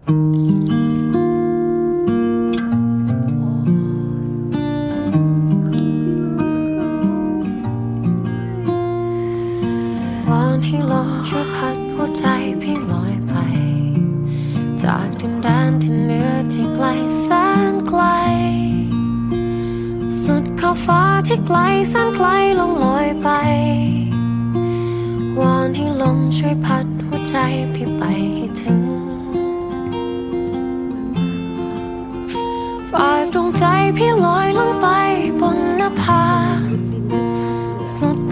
วอนให้ลมช่วยพัดหัวใจพี่ลอยไป จากดินแดนที่เหนือที่ไกลแสนไกล สุดขอบฟ้าที่ไกลแสนไกลลงลอยไป วอนให้ลมช่วยพัดหัวใจพี่ไป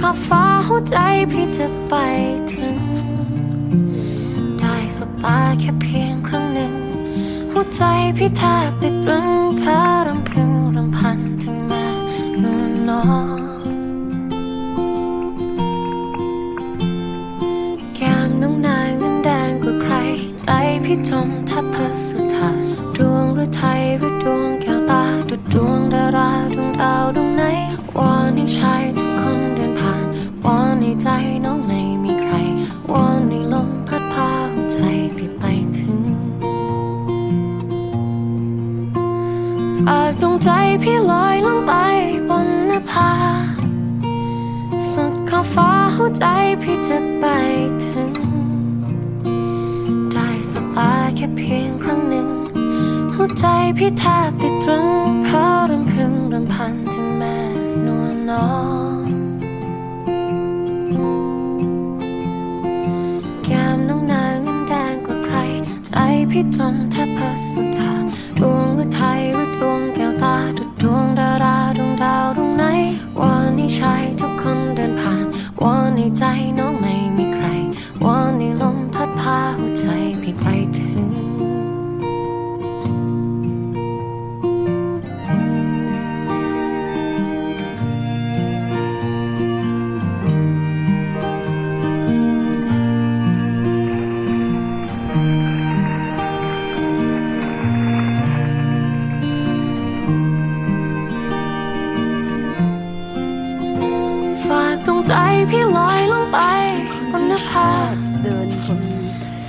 าฟ้าหัวใจพี่จะไปถึง ได้สบตาแค่เพียงครั้งหนึ่ง หัวใจพี่แทบติดตรึงพาร ใจพี่ไปถึง ฝากดวงใจพี่ลอยลงไปบนนภา สุดขอบฟ้าหัวใจพี่จะไปถึง ได้สบตาแค่เพียงครั้งหนึ่ง หัวใจพี่แทบติดตรึงเพราะรำพึงรำพันถึงแม่นวลน้อง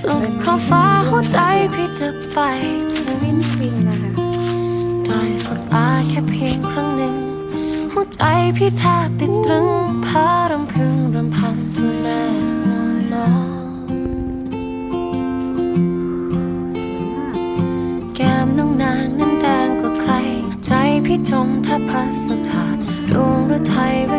สุดขอบฟ้าหัวใจพี่จะไปถึงวินฟินนะคะได้สบตาแค่เพียงครั้งหนึ่งหัวใจพี่แทบติดตรึงพารำพึงรำพันถึงแม่นอนนอนแก้มน้องนางนั้นแดงกว่าใคร ใจพี่จมแทบพัสถานดวงหรือไทยหรือ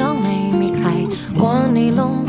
น้องไม่มีใครวอนในลม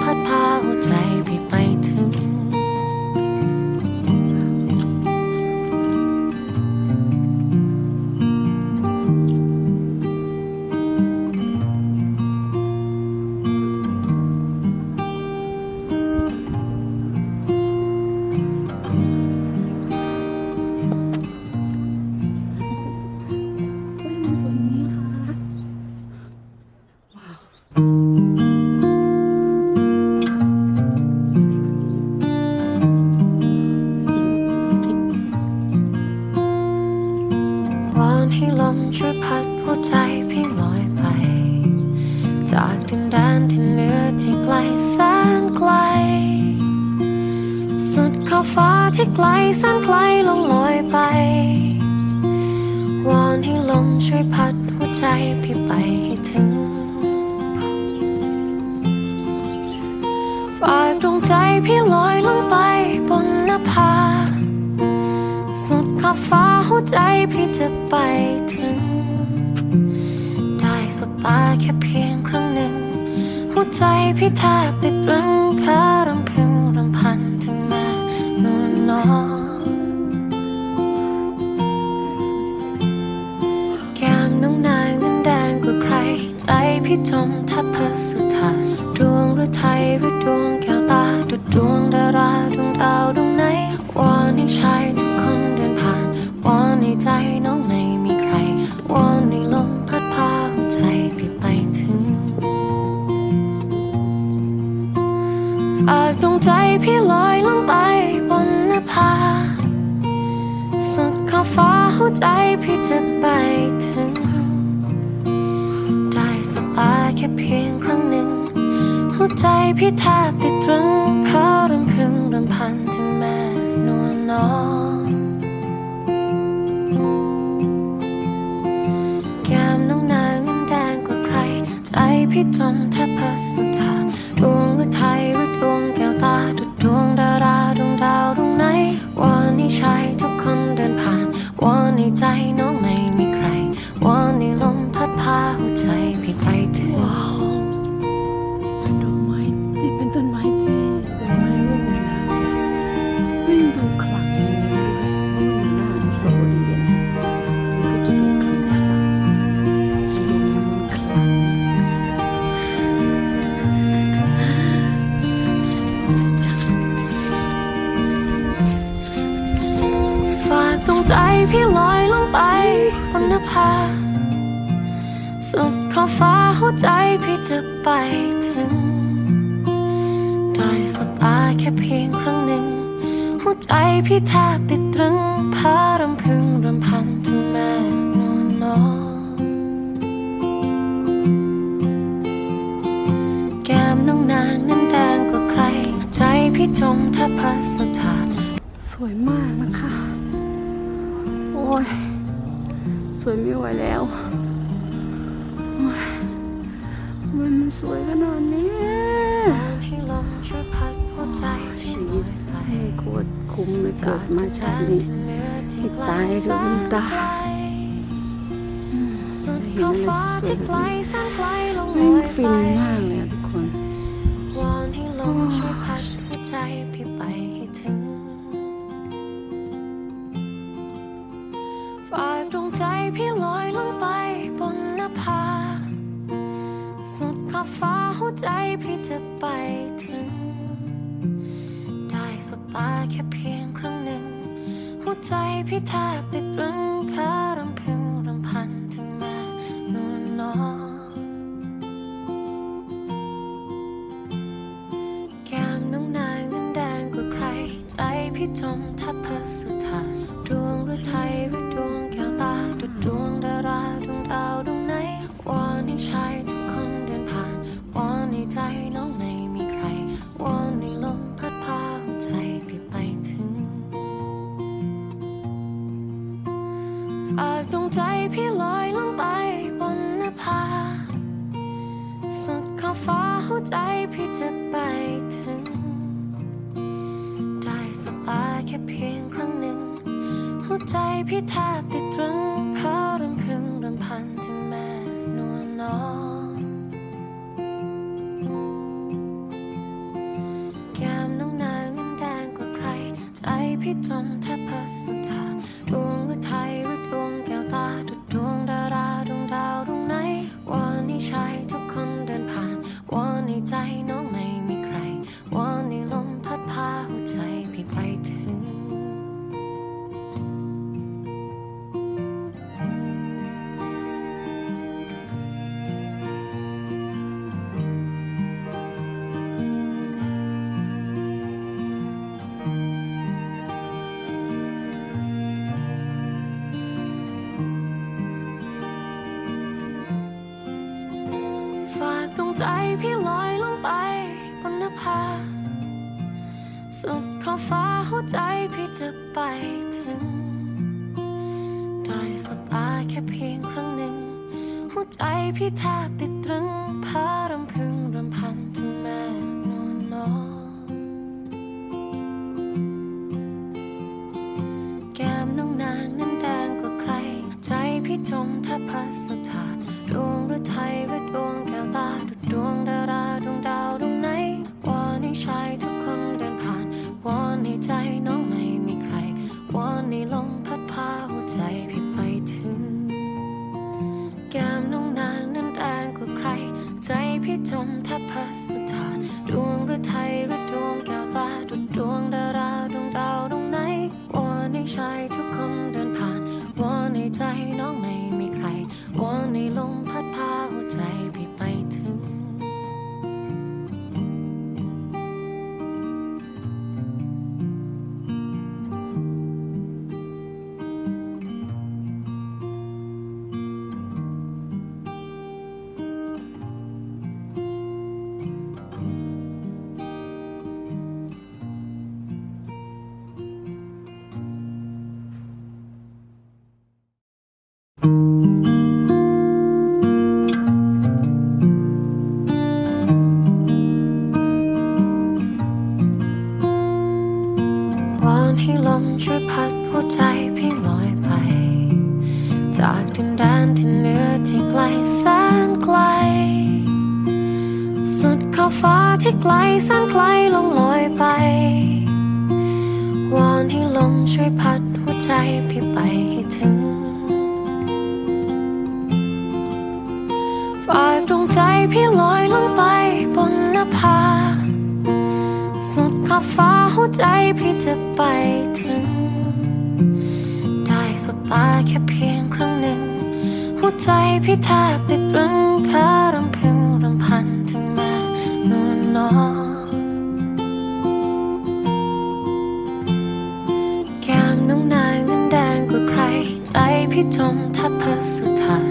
ที่ไกลแสนไกลลงลอยไป วอนให้ลมช่วยพัดหัวใจพี่ไปให้ถึงฝากดวงใจพี่ลอยลงไปบนนภา สุดขอบฟ้าหัวใจพี่จะไปถึง ได้สบตาแค่เพียงครั้งหนึ่ง หัวใจพี่แทบติดตรึงพาร ให้จมทับพสุธาดวงฤทัยฤดวงแก้วตาดุดดวงดาราดวงดาวดวงไหนวอนให้ชายทุกคนเดินผ่านวอนให้ใจน้องไม่มีใครวอนให้ลมพัดพาหัใจไปไปถึงฝากดวงใจพี่ลอยลงไปบนนภาสุดขอบฟ้าหัวใจพี่จะไปถึง ตาแค่เพียงครั้งหนึ่ง หัวใจพี่แทบติดตรึงเพราะรำพึงรำพันถึงแม่นวลน้องแก้มน้องนางนั้นแดงกว่าใคร ใจพี่จมแทบพัสสุธาดวงหรือไทยหรือดวงแก้วตาดุดดวงดาราดวงดาวดวงไหนวันนี้ชายทุกคนเดินผ่านวันในใจน้อง พี่ลอยลงไปบนนภา สุดขอบฟ้าหัวใจพี่จะไปถึง ได้สบตาแค่เพียงครั้งหนึ่ง หัวใจพี่แทบติดตรึงพารำพึงรำพันถึงแม่นวลน้องแก้มน้องนางนั้นแดงกว่าใคร ใจพี่จมแทบพัสถานสวยมากนะคะ ยสวยไม่ไหวแล้วมันสวยขนาดนี้ให้ลมช่วยพัดหัวใจชีวิตโคตรคุ้มเลยเกิดมาชาตินี้ที่ตายด้วยน้ำตาสุดขอบฟ้าที่ไกลสนไกลลงแม่งล ฟ้าหัวใจพี่จะไปถึง ได้สบตาแค่เพียงครั้งหนึ่ง หัวใจพี่แทบติดตรึงพารำพึงรำพันถึงแม่นวลน้องแก้มน้องนางนั้นแดงกว่าใคร ใจพี่จมแทบพัสถานดวงหรือไทย พี่จะไปถึง ได้สบตาแค่เพียงครั้งหนึ่ง หัวใจพี่แทบติดตรึงเพราะรำพึงรำพันถึงแม่นวลน้องแก้มน้องนางนั้นแดงกว่าใคร ใจพี่จมแทบพัส ใจพี่ลอยลงไปบนนภา สุดขอบฟ้าหัวใจพี่จะไปถึง ได้สบตาแค่เพียงครั้งหนึ่ง หัวใจพี่แทบติดตรึงพารำพึงรำพันถึงแม่นวลน้องแก้มน้องนางนั้นแดงกว่าใคร ใจพี่จมแทบพัสถาน ดวงหรือไทยหรือดวงแก้วตาดุดดวงดาราดวงดาวดวงไหนวอนให้ชายทุกคนเดินผ่านวอนให้ใจน้องไม่มีใครวอนให้ลมพัดพาหัวใจพี่ไปถึง แก้มน้องนางนั้นแดงกว่าใคร ใจพี่จมแทบพัสถานดวงหรือไทยหรือ หัวใจพี่ลอยไป จากดินแดนที่เหนือที่ไกลแสนไกล สุดขอบฟ้าที่ไกลแสนไกลลงลอยไป วอนให้ลมช่วยพัดหัวใจพี่ไปให้ถึงฝากดวงใจพี่ลอยลงไปบนนภาสุดขอบฟ้าหัวใจพี่จะไปถึง สบตาแค่เพียงครั้งหนึ่ง หัวใจพี่แทบติดตรึงแค่รำพึงรำพันถึงแม่นวลน้องแก้มน้องนางนั้นแดงกว่าใคร ใจพี่จมแทบพัสถานดว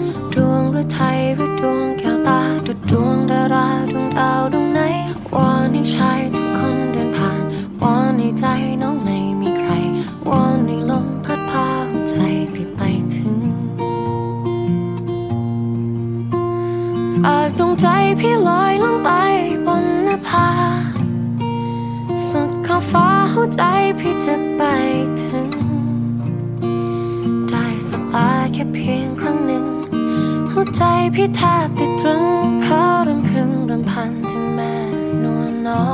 พี่แทบติดตรึงเพราะรำพึงรำพันถึงแม่นวลน้อ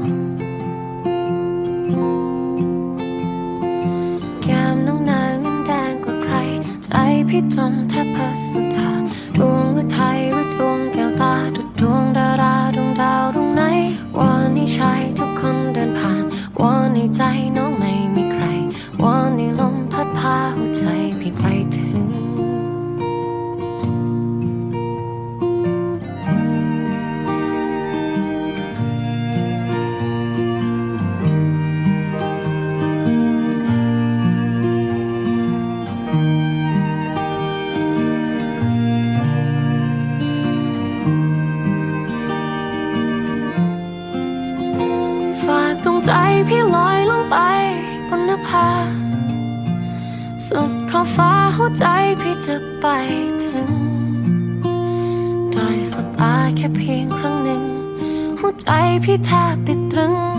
งแก้มน้องนางนั้นแดงกว่าใคร ใจพี่จมแทบพัสถาดวงหรือไทยหรือดวงแก้วตาดุดดวงดาราดวงดาวดวงไหนวอนให้ชายทุกคนเดินผ่านวอนให้ใจน้อง ฟ้าหัวใจพี่จะไปถึง ได้สบตาแค่เพียงครั้งหนึ่ง หัวใจพี่แทบติดตรึง